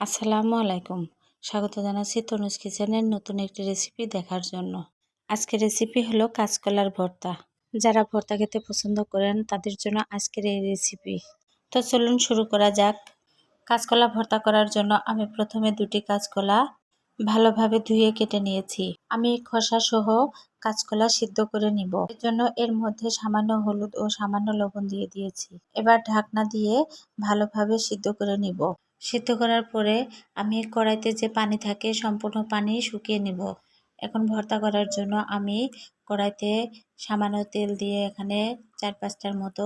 আসসালামু আলাইকুম। স্বাগত জানাচ্ছি তনুজ কিচেনের নতুন একটি রেসিপি দেখার জন্য। আজকের রেসিপি হলো কাঁচকলার ভর্তা। যারা ভর্তা খেতে পছন্দ করেন, তাদের জন্য আজকের এই রেসিপি তো চলুন শুরু করা যাক। কাঁচকলা ভর্তা করার জন্য আমি প্রথমে দুটি কাঁচকলা ভালোভাবে ধুয়ে কেটে নিয়েছি। আমি খোসা সহ কাঁচকলা সিদ্ধ করে নিব। এর জন্য এর মধ্যে সামান্য হলুদ ও সামান্য লবণ দিয়ে দিয়েছি। এবার ঢাকনা দিয়ে ভালোভাবে সিদ্ধ করে নিব। সিদ্ধ করার পরে আমি কড়াইতে যে পানি থাকে সম্পূর্ণ পানি শুকিয়ে নিব। এখন ভর্তা করার জন্য আমি কড়াইতে সামান্য তেল দিয়ে এখানে চার পাঁচটার মতো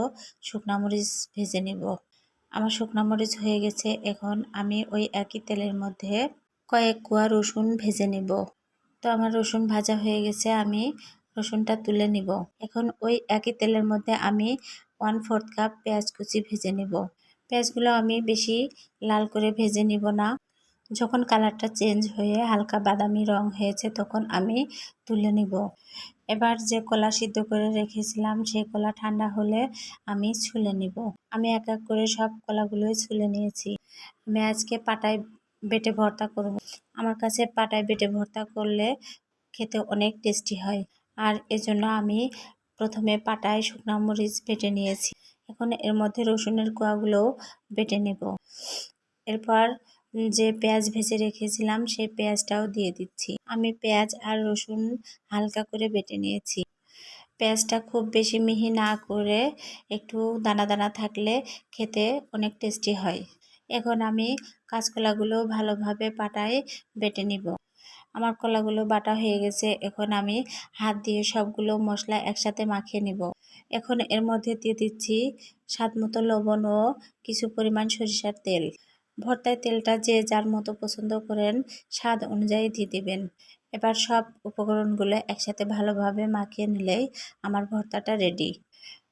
শুকনা মরিচ ভেজে নিব। আমার শুকনা মরিচ হয়ে গেছে, এখন আমি ওই একই তেলের মধ্যে কয়েক কুয়া রসুন ভেজে নিব। তো আমার রসুন ভাজা হয়ে গেছে, আমি রসুনটা তুলে নিব। এখন ওই একই তেলের মধ্যে আমি ওয়ান ফোর্থ কাপ পেঁয়াজ কুচি ভেজে নিব। পেঁয়াজগুলো আমি বেশি লাল করে ভেজে নিব না। যখন কালারটা চেঞ্জ হয়ে হালকা বাদামি রং হয়েছে তখন আমি তুলে নিব। এবার যে কলা সিদ্ধ করে রেখেছিলাম সেই কলা ঠান্ডা হলে আমি ছুলে নিব। আমি এক এক করে সব কলাগুলোই ছুলে নিয়েছি। আমি আজকে পাটায় বেটে ভর্তা করব। আমার কাছে পাটায় বেটে ভর্তা করলে খেতে অনেক টেস্টি হয়। আর এজন্য আমি প্রথমে পাটায় শুকনো মরিচ বেটে নিয়েছি। এখন এর মধ্যে রসুনের কোয়াগুলোও বেটে নেব। এরপর যে পেঁয়াজ ভেজে রেখেছিলাম, সেই পেঁয়াজটাও দিয়ে দিচ্ছি। আমি পেঁয়াজ আর রসুন হালকা করে বেটে নিয়েছি। পেঁয়াজটা খুব বেশি মিহি না করে একটু দানা দানা থাকলে খেতে অনেক টেস্টি হয়। এখন আমি কাঁচকলাগুলো ভালোভাবে পাটায় বেটে নিব। আমার কলাগুলো বাটা হয়ে গেছে, এখন আমি হাত দিয়ে সবগুলো মশলা একসাথে মাখিয়ে নিব। এখন এর মধ্যে দিয়ে দিচ্ছি স্বাদ মতো লবণ ও কিছু পরিমাণ সরিষার তেল। ভর্তায় তেলটা যে যার মতো পছন্দ করেন স্বাদ অনুযায়ী দিয়ে দেবেন। এবার সব উপকরণগুলো একসাথে ভালোভাবে মাখিয়ে নিলেই আমার ভর্তাটা রেডি।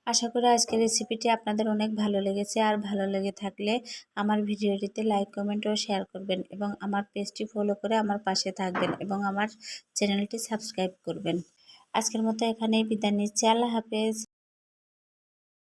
আশা করি আজকের রেসিপিটি আপনাদের অনেক ভালো লেগেছে। আর ভালো লেগে থাকলে আমার ভিডিওটিতে লাইক কমেন্ট ও শেয়ার করবেন এবং আমার পেজটি ফলো করে আমার পাশে থাকবেন এবং আমার চ্যানেলটি সাবস্ক্রাইব করবেন। আজকের মতো এখানেই বিদায় নিচ্ছি। আল্লাহ হাফেজ।